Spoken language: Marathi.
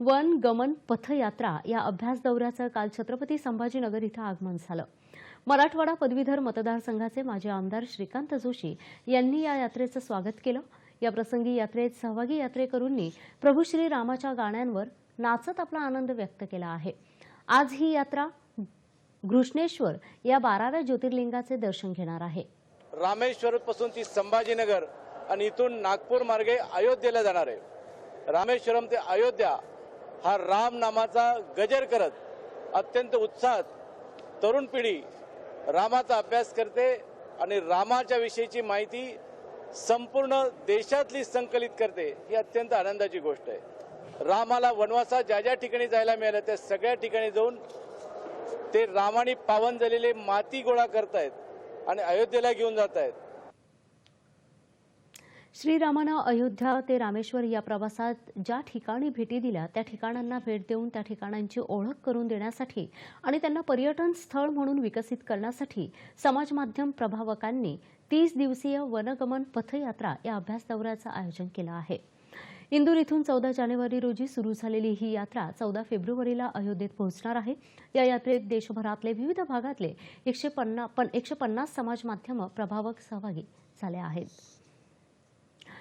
वन गमन पथयात्रा या अभ्यास दौऱ्याचं काल छत्रपती संभाजीनगर इथं आगमन झालं. मराठवाडा पदवीधर मतदारसंघाचे माजी आमदार श्रीकांत जोशी यांनी या यात्रेचं स्वागत केलं. या प्रसंगी यात्रेत सहभागी यात्रेकरूंनी प्रभू श्री रामाच्या गाण्यांवर नाचत आपला आनंद व्यक्त केला आहे. आज ही यात्रा घृष्णेश्वर या बाराव्या ज्योतिर्लिंगाचे दर्शन घेणार आहे. रामेश्वर पासून ती संभाजीनगर आणि इथून नागपूर मार्गे अयोध्येला जाणार आहे. रामेश्वरम ते अयोध्या हा राम नामाचा गजर करत अत्यंत उत्साहात तरुण पिढी रामाचा अभ्यास करते आणि रामाच्या विषयीची माहिती संपूर्ण देशातली संकलित करते ही अत्यंत आनंदाची गोष्ट आहे. रामाला वनवासात ज्या ज्या ठिकाणी जायला मिळालं त्या सगळ्या ठिकाणी जाऊन ते रामाने पावन झालेले माती गोळा करतायत आणि अयोध्येला घेऊन जात आहेत श्रीरामानं अयोध्या ते रामेश्वर या प्रवासात ज्या ठिकाणी भेटी दिल्या त्या ठिकाणांना भेट देऊन त्या ठिकाणांची ओळख करून देण्यासाठी आणि त्यांना पर्यटन स्थळ म्हणून विकसित करण्यासाठी समाजमाध्यम प्रभावकांनी तीस दिवसीय वनगमन पथयात्रा या अभ्यास दौऱ्याचं आयोजन केलं आहे. इंदूर इथून चौदा जानेवारी रोजी सुरू झालेली ही यात्रा चौदा फेब्रुवारीला अयोध्येत पोहोचणार आहे. या यात्रेत देशभरातले विविध भागातले एकशे पन्नास एकशे पन्नास समाज माध्यमं प्रभावक सहभागी झाले आहेत.